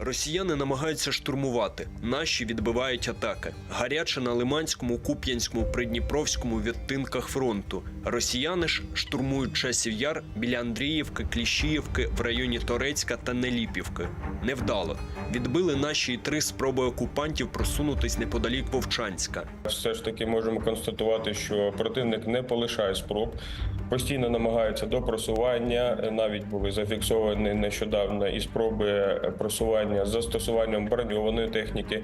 Росіяни намагаються штурмувати, наші відбивають атаки. Гаряче на Лиманському, Куп'янському, Придніпровському відтинках фронту. Росіяни ж штурмують часів яр біля Андріївки, Кліщіївки в районі Торецька та Неліпівки. Невдало. Відбили наші три спроби окупантів просунутись неподалік Вовчанська. Все ж таки можемо констатувати, що противник не полишає спроб, постійно намагається до просування. Навіть були зафіксовані нещодавно і спроби просування з застосуванням броньованої техніки.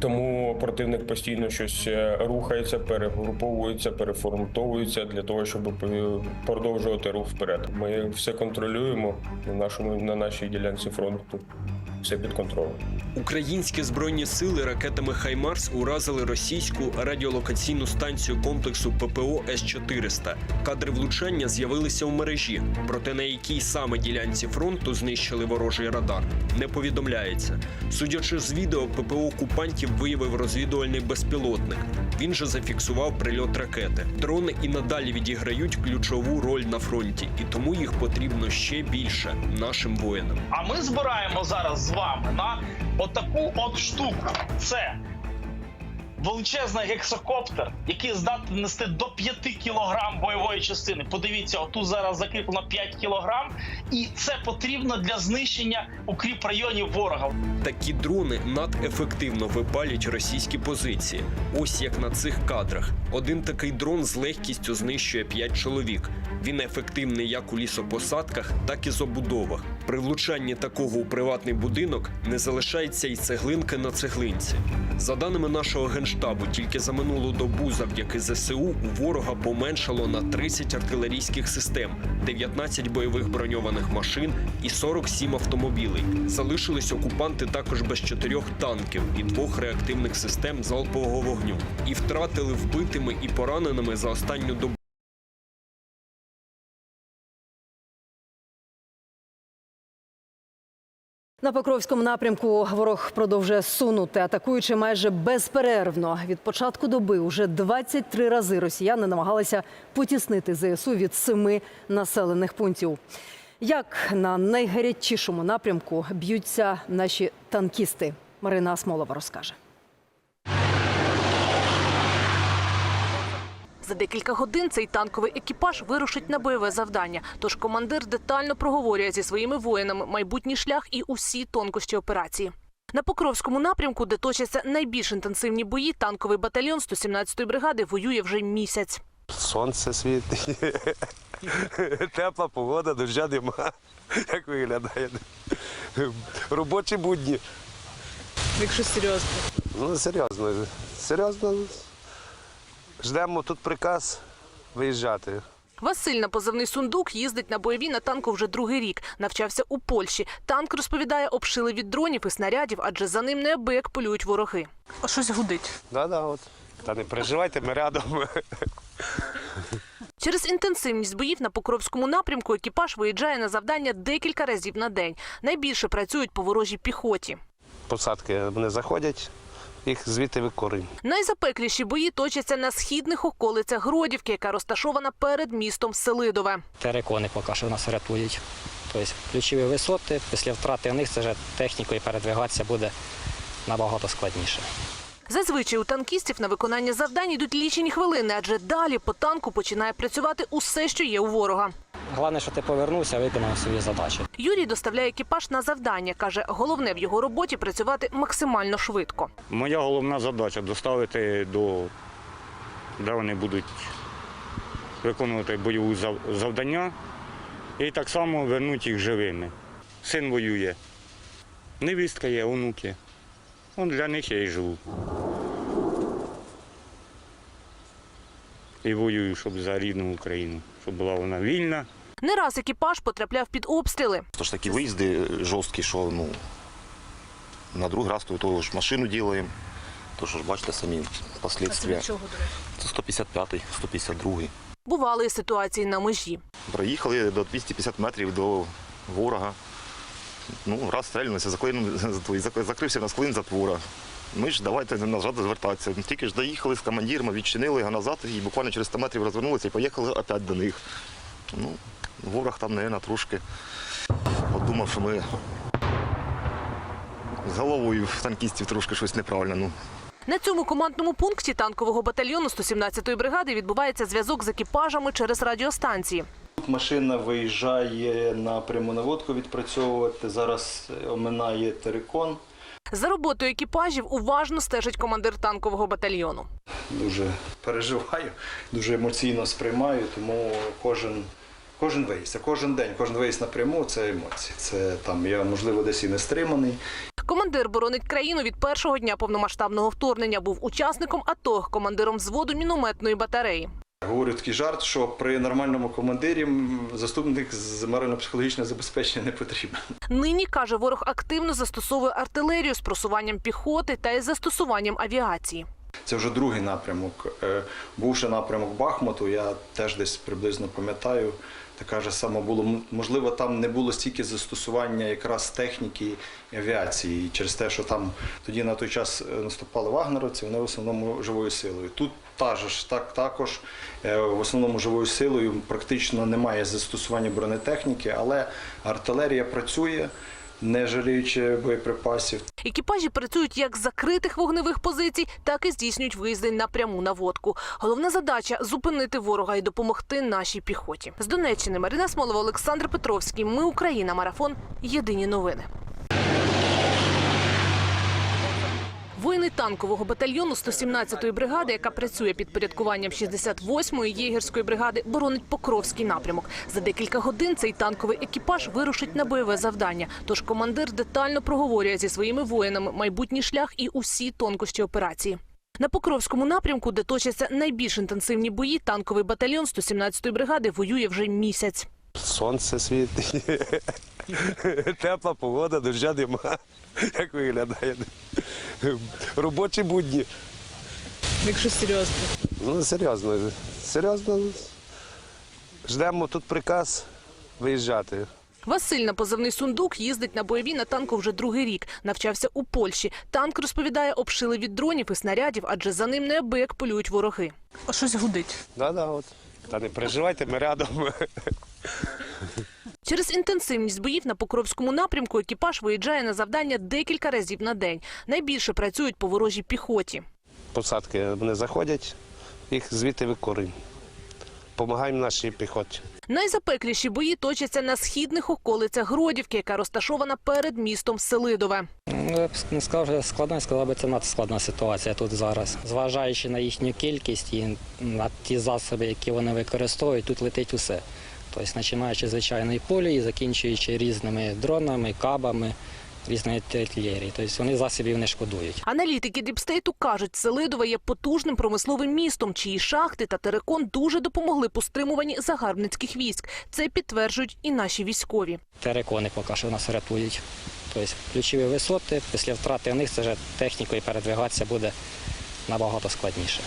Тому противник постійно щось е, рухається, перегруповується, переформатовується для того, щоб е, продовжувати рух вперед. Ми все контролюємо на нашому на нашій ділянці фронту. Все під контролем. Українські збройні сили ракетами Хаймарс уразили російську радіолокаційну станцію комплексу ППО С-400. Кадри влучання з'явилися у мережі, проте на якій саме ділянці фронту знищили ворожий радар, не повідомляється. Судячи з відео, ППО окупантів виявив розвідувальний безпілотник. Він же зафіксував прильот ракети. Дрони і надалі відіграють ключову роль на фронті, і тому їх потрібно ще більше нашим воїнам. А ми збираємо зараз з вами на отаку от штуку. Це величезний гексакоптер, який здатний нести до 5 кілограм бойової частини. Подивіться, отут зараз закріплено 5 кілограм, і це потрібно для знищення укріп районів ворога. Такі дрони надефективно випалять російські позиції. Ось як на цих кадрах. Один такий дрон з легкістю знищує 5 чоловік. Він ефективний як у лісопосадках, так і забудовах. При влучанні такого у приватний будинок не залишається й цеглинки на цеглинці. За даними нашого генштабу, тільки за минулу добу завдяки ЗСУ у ворога поменшало на 30 артилерійських систем, 19 бойових броньованих машин і 47 автомобілей. Залишились окупанти також без чотирьох танків і двох реактивних систем залпового вогню. І втратили вбитими і пораненими за останню добу. На Покровському напрямку ворог продовжує сунути, атакуючи майже безперервно. Від початку доби уже 23 рази росіяни намагалися потіснити ЗСУ від семи населених пунктів. Як на найгарячішому напрямку б'ються наші танкісти? Марина Асмолова розкаже. За декілька годин цей танковий екіпаж вирушить на бойове завдання. Тож командир детально проговорює зі своїми воїнами майбутній шлях і усі тонкощі операції. На Покровському напрямку, де точаться найбільш інтенсивні бої, танковий батальйон 117-ї бригади воює вже місяць. Сонце світить, тепла погода, дождя нема. Як виглядає? Робочі будні. Якщо серйозно. Ну, серйозно. Серйозно. Ждемо тут приказ виїжджати. Василь на позивний сундук їздить на бойові на танку вже другий рік. Навчався у Польщі. Танк розповідає, обшили від дронів і снарядів, адже за ним неабияк полюють вороги. А щось гудить. Да-да, от. Та не переживайте, ми рядом. Через інтенсивність боїв на Покровському напрямку екіпаж виїжджає на завдання декілька разів на день. Найбільше працюють по ворожій піхоті. Посадки вони заходять, їх звідти викорюємо. Найзапекліші бої точаться на східних околицях Гродівки, яка розташована перед містом Селидове. Терекони поки що нас рятують. Тобто ключові висоти, після втрати в них це вже технікою передвигатися буде набагато складніше. Зазвичай у танкістів на виконання завдань йдуть лічені хвилини, адже далі по танку починає працювати усе, що є у ворога. Головне, що ти повернувся, виконав свої задачі. Юрій доставляє екіпаж на завдання. каже, головне в його роботі працювати максимально швидко. Моя головна задача доставити до де вони будуть виконувати бойові завдання і так само вернути їх живими. Син воює, невістка є, онуки. Он для них я і живу. І воюю, щоб за рідну Україну, щоб була вона вільна. Не раз екіпаж потрапляв під обстріли. Тож такі виїзди жорсткі, що ну, на другий раз то, то ж машину робимо. То що ж бачите самі последствия. Це 155-й, 152-й. Бували і ситуації на межі. Проїхали до 250 метрів до ворога. Ну, раз стрельнулися, закрився на склин затвора. Ми ж давайте назад звертатися. Тільки ж доїхали з командиром, відчинили його назад і буквально через 100 метрів розвернулися і поїхали опять до них. Ну, ворог там, мабуть, трошки подумав, що ми з головою в танкістів трошки щось неправильно. Ну. На цьому командному пункті танкового батальйону 117-ї бригади відбувається зв'язок з екіпажами через радіостанції. Тут машина виїжджає на пряму наводку відпрацьовувати. Зараз оминає терикон. За роботою екіпажів уважно стежить командир танкового батальйону. Дуже переживаю, дуже емоційно сприймаю, тому кожен, кожен виїзд, кожен день, кожен виїзд напряму це емоції. Це там я можливо десь і не стриманий. Командир боронить країну від першого дня повномасштабного вторгнення. Був учасником АТО, командиром взводу мінометної батареї. Говорю такий жарт, що при нормальному командирі заступник з морально-психологічного забезпечення не потрібен. Нині каже, ворог активно застосовує артилерію з просуванням піхоти та із застосуванням авіації. Це вже другий напрямок. Бувши напрямок Бахмуту, я теж десь приблизно пам'ятаю. Така ж сама було. Можливо, там не було стільки застосування якраз техніки і авіації. Через те, що там тоді на той час е, наступали вагнеровці, вони в основному живою силою. Тут та ж так також е, в основному живою силою практично немає застосування бронетехніки, але артилерія працює, не жаліючи боєприпасів. Екіпажі працюють як з закритих вогневих позицій, так і здійснюють виїзди на пряму наводку. Головна задача зупинити ворога і допомогти нашій піхоті. З Донеччини Марина Смолова, Олександр Петровський. Ми Україна. Марафон. Єдині новини. Воїни танкового батальйону 117-ї бригади, яка працює під порядкуванням 68-ї єгерської бригади, боронить Покровський напрямок. За декілька годин цей танковий екіпаж вирушить на бойове завдання. Тож командир детально проговорює зі своїми воїнами майбутній шлях і усі тонкощі операції. На Покровському напрямку, де точаться найбільш інтенсивні бої, танковий батальйон 117-ї бригади воює вже місяць. Сонце світить, тепла погода, доща нема. Як виглядає? Робочі будні. Якщо серйозно. Ну, серйозно. Серйозно. Ждемо тут приказ виїжджати. Василь на позивний сундук їздить на бойові на танку вже другий рік. Навчався у Польщі. Танк розповідає, обшили від дронів і снарядів, адже за ним неабияк полюють вороги. Щось гудить. Да-да, от. Та не переживайте, ми рядом. Через інтенсивність боїв на Покровському напрямку екіпаж виїжджає на завдання декілька разів на день. Найбільше працюють по ворожій піхоті. Посадки вони заходять, їх звідти викорюємо. Помагаємо нашій піхоті. Найзапекліші бої точаться на східних околицях Гродівки, яка розташована перед містом Селидове. Ну, я б не сказав, що складно, я сказав би, це надскладна ситуація тут зараз. Зважаючи на їхню кількість і на ті засоби, які вони використовують, тут летить усе. Тобто, починаючи з звичайної полі і закінчуючи різними дронами, кабами, різною артилерією. Тобто вони засобів не шкодують. Аналітики Діпстейту кажуть, Селидове є потужним промисловим містом, чиї шахти та терикон дуже допомогли по стримуванні загарбницьких військ. Це підтверджують і наші військові. Терикони поки що нас рятують. Тобто ключові висоти, після втрати в них це вже технікою передвигатися буде набагато складніше.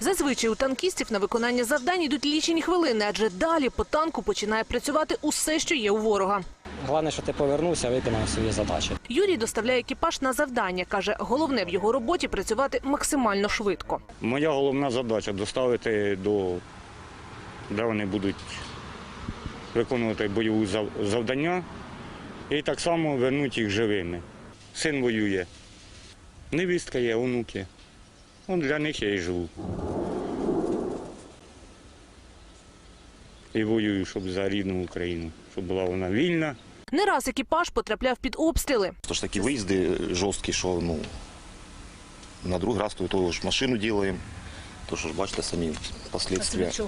Зазвичай у танкістів на виконання завдань йдуть лічені хвилини, адже далі по танку починає працювати усе, що є у ворога. Головне, що ти повернувся, виконав свої задачі. Юрій доставляє екіпаж на завдання. каже, головне в його роботі працювати максимально швидко. Моя головна задача доставити до де вони будуть виконувати бойові завдання і так само вернути їх живими. Син воює, невістка є, онуки. Для них я і живу. І воюю, щоб за рідну Україну, щоб була вона вільна. Не раз екіпаж потрапляв під обстріли. Тож такі виїзди жорсткі, що ну, на другий раз то, то ж машину робимо. То що ж бачите самі последствия. Це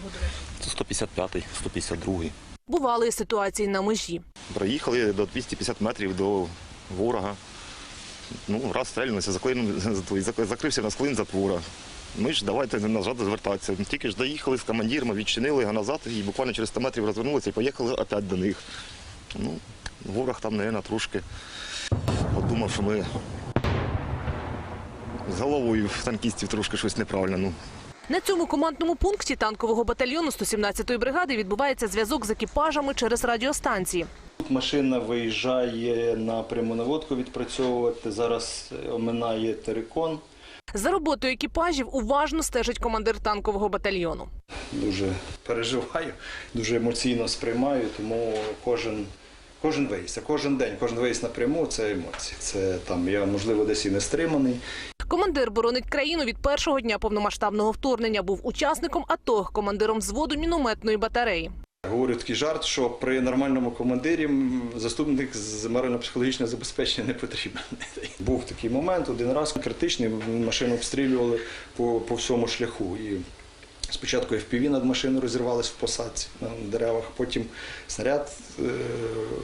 155-й, 152-й. Бували і ситуації на межі. Проїхали до 250 метрів до ворога. Ну, раз стрельнулися, закрився на склин затвора. Ми ж давайте назад звертатися. Тільки ж доїхали з командирами, відчинили його назад і буквально через 100 метрів розвернулися і поїхали опять до них. Ну, ворог там, мабуть, трошки подумав, що ми з головою в танкістів трошки щось неправильно. Ну, На цьому командному пункті танкового батальйону 117-ї бригади відбувається зв'язок з екіпажами через радіостанції. Тут машина виїжджає на пряму наводку відпрацьовувати. Зараз оминає терикон. За роботою екіпажів уважно стежить командир танкового батальйону. Дуже переживаю, дуже емоційно сприймаю, тому кожен, Кожен виїзд, кожен день, кожен виїзд напряму це емоції. Це там я можливо десь і не стриманий. Командир боронить країну від першого дня повномасштабного вторгнення. Був учасником АТО, командиром взводу мінометної батареї. Говорю такий жарт, що при нормальному командирі заступник з морально-психологічного забезпечення не потрібен. Був такий момент, один раз критичний, машину обстрілювали по, по всьому шляху. І спочатку FPV над машиною розірвалась в посадці на деревах, потім снаряд е,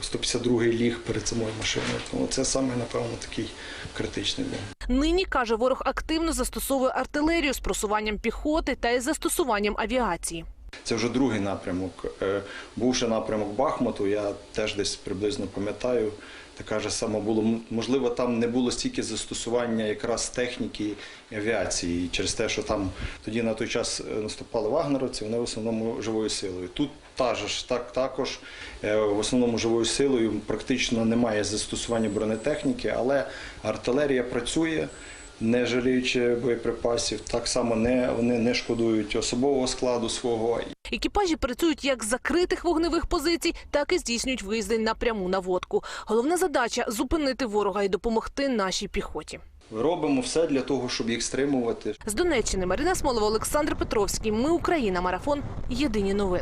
152-й ліг перед самою машиною. Тому це саме, напевно, такий критичний був. Нині каже, ворог активно застосовує артилерію з просуванням піхоти та із застосуванням авіації. Це вже другий напрямок. Е, Був ще напрямок Бахмуту, я теж десь приблизно пам'ятаю. Така ж сама було. Можливо, там не було стільки застосування якраз техніки і авіації. Через те, що там тоді на той час е, наступали вагнеровці, вони в основному живою силою. Тут та ж так також е, в основному живою силою практично немає застосування бронетехніки, але артилерія працює. Не жаліючи боєприпасів, так само не вони не шкодують особового складу свого Екіпажі працюють як з закритих вогневих позицій, так і здійснюють виїзди на пряму наводку. Головна задача зупинити ворога і допомогти нашій піхоті. Робимо все для того, щоб їх стримувати. З Донеччини Марина Смолова, Олександр Петровський. Ми Україна. Марафон. Єдині новини.